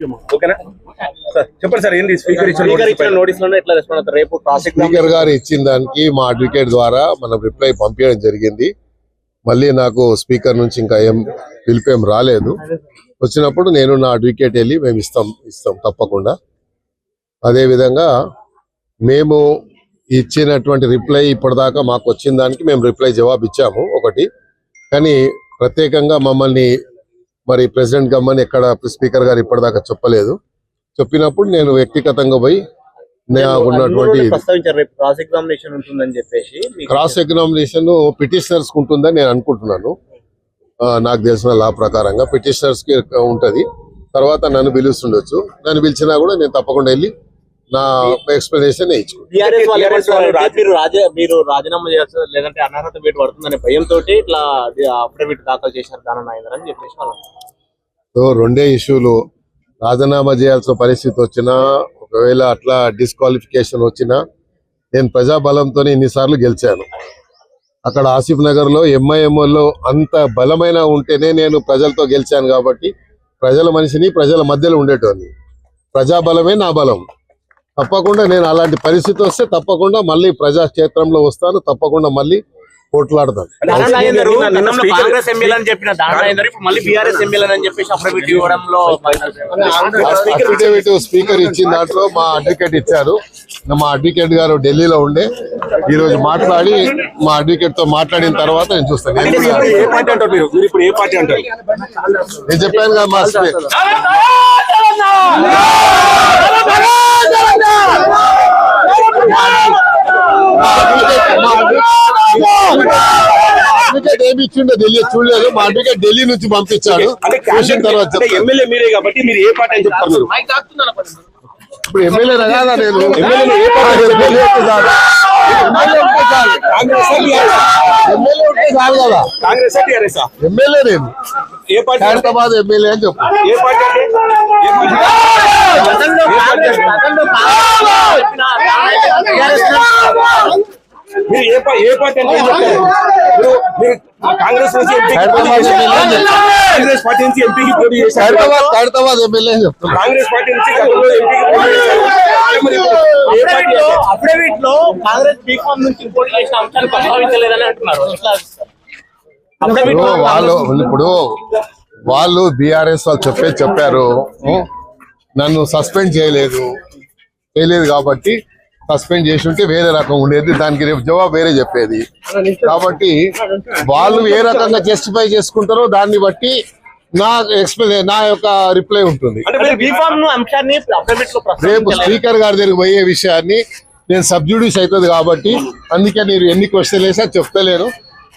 ఓకేనా? సార్ చెప్పండి సార్ ఏంది స్పీకర్ ఇచ్చిన స్పీకర్ notice ఇచ్చిన పైన? నోటీస్లోనే ఎట్లా రెస్పాండ్ అవుతారు. రేపు ప్రాసెక్ట్ స్పీకర్ గారు ఇచ్చిన దానికి మా అడ్వకేట్ ద్వారా మనం రిప్లై పంపించడం జరిగింది. మళ్ళీ నాకు స్పీకర్ నుంచి ఇంకా ఏం పిలిపేం రాలేదు. వచ్చినప్పుడు నేను నా అడ్వకేట్ వెళ్ళి మేము ఇస్తాం ఇస్తాం తప్పకుండా. అదే విధంగా మేము ఇచ్చినటువంటి రిప్లై ఇప్పటిదాకా మాకు వచ్చిన దానికి మేము రిప్లై జవాబు ఇచ్చాము ఒకటి. కానీ ప్రత్యేకంగా మమ్మల్ని మరి ప్రెసిడెంట్ గమ్మని ఎక్కడ స్పీకర్ గారు ఇప్పటిదాకా చెప్పలేదు. చెప్పినప్పుడు నేను వ్యక్తిగతంగా పోయి ఉన్నటువంటి క్రాస్ ఎగ్జామినేషన్ ఉంటుందని చెప్పేసి మీకు క్రాస్ ఎగ్జామినేషన్ పిటిషనర్స్ ఉంటుందని నేను అనుకుంటున్నాను. నాకు తెలిసిన లా ప్రకారంగా పిటిషనర్స్కి ఉంటది. తర్వాత నన్ను పిలుస్తుండొచ్చు. నన్ను పిలిచినా కూడా నేను తప్పకుండా వెళ్ళి నా ఎక్స్ప్లెనేషన్ మీరు రాజా మీరు రాజీనామా చేస్తారు లేదంటే అనర్హత వేటు పడుతుందనే భయంతో ఇట్లా అఫిడవిట్ దాఖలు చేశారు దాని నాయనర్ అని చెప్పేసి వాళ్ళు. సో రెండే ఇష్యూలు. రాజీనామా చేయాల్సిన పరిస్థితి వచ్చినా ఒకవేళ అట్లా డిస్క్వాలిఫికేషన్ వచ్చినా నేను ప్రజాబలంతో ఇన్నిసార్లు గెలిచాను. అక్కడ ఆసిఫ్ నగర్లో ఎంఐఎంఓలో అంత బలమైన ఉంటేనే నేను ప్రజలతో గెలిచాను కాబట్టి ప్రజల మనిషిని ప్రజల మధ్యలో ఉండేటోని ప్రజాబలమే నా బలం. తప్పకుండా నేను అలాంటి పరిస్థితి వస్తే తప్పకుండా మళ్ళీ ప్రజాక్షేత్రంలో వస్తాను తప్పకుండా మళ్ళీ పోట్లాడతాను. స్పీకర్- చెప్పిన అఫిడవిట్ ఇచ్చిన దాంట్లో మా అడ్వకేట్ ఇచ్చారు. మా అడ్వకేట్ గారు ఢిల్లీలో ఉండే. ఈ రోజు మాట్లాడి మా అడ్వకేట్తో మాట్లాడిన తర్వాత నేను చూస్తాను. నేను అంటే మీరు కూడా- ఇప్పుడు ఏ పార్టీ అంటారు మీరు మీరు ఇప్పుడు ఏ పార్టీ అంటారు నేను చెప్పాను కదా మా స్పీ- మా అడ్వకేట్- మా అడ్వకేట్ ఏమి ఇచ్చిండో తెలియదు చూడలేదు. మా అడ్వకేట్ ఢిల్లీ నుంచి పంపించాడు. అంటే చూసిన తర్వాత. ఎమ్మెల్యే మీరే కాబట్టి మీరు ఏ పార్టీ అని చెప్తారు ఇప్పుడు ఎమ్మెల్యే కాదా నేను? ఎమ్మెల్యే ఏ పార్టీ అని ఎమ్మెల్యే కదా. నేను. ఏ పార్టీ? ఎమ్మెల్యే అని చెప్పు. ఏ పార్టీ అంటే? ఏ పార్టీ? గతంలో కాంగ్రెస్ గతంలో కాంగ్రెస్ చెప్పిన దానా నాగేందర్ మీరు ఏ పా- ఏ పార్టీ అంటే ఏం చెప్తారు? మీరు కాంగ్రెస్ నుంచి. కాంగ్రెస్ పార్టీ నుంచి ఎంపీకి పోటీ చేశారు. కాంగ్రెస్ పార్టీ నుంచి గతంలో ఎంపీకి పోటీ చేశారు. అఫిడవిట్లో కాంగ్రెస్ బీఫామ్ నుంచి పోటీ చేసిన అంశాన్ని ప్రస్తావించలేదని అంటున్నారు. వాళ్ళు ఇప్పుడు వాళ్ళు బీఆర్ఎస్ వాళ్ళు చెప్పే చెప్పారు. నన్ను సస్పెండ్ చేయలేదు. చేయలేదు కాబట్టి సస్పెండ్ చేసి ఉంటే వేరే రకం ఉండేది. దానికి రేపు జవాబు వేరే చెప్పేది. కాబట్టి వాళ్ళు ఏ రకంగా జస్టిఫై చేసుకుంటారో దాన్ని బట్టి నా ఎక్స్ప్లెయిన్ నా యొక్క రిప్లై ఉంటుంది. రేపు స్పీకర్ గారి దగ్గరికి పోయే విషయాన్ని నేను సబ్జుడిస్ అవుతుంది కాబట్టి అందుకే నేను ఎన్ని క్వశ్చన్ వేసా చెప్తలేను.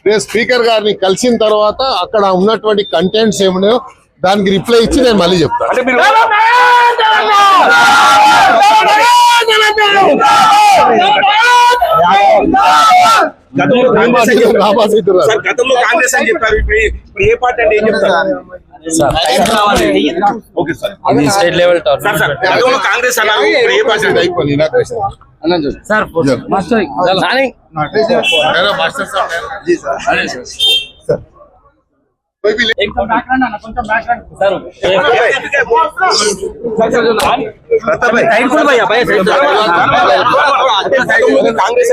రేపు స్పీకర్ గారిని కలిసిన తర్వాత అక్కడ ఉన్నటువంటి కంటెంట్స్ ఏమున్నాయో దానికి రిప్లై ఇచ్చి నేను మళ్ళీ చెప్తాను అంటే మీరు గతంలో కాంగ్రెస్ అని చెప్పారు ఇప్పుడు ఏ పార్టీ అంటే ఏం చెప్తారు స్టేట్ లెవెల్ గతంలో కాంగ్రెస్ అన్నారు ఇప్పుడు ఏ పార్టీ సార్ మాస్టర్ సార్ కొంచెం कांग्रेस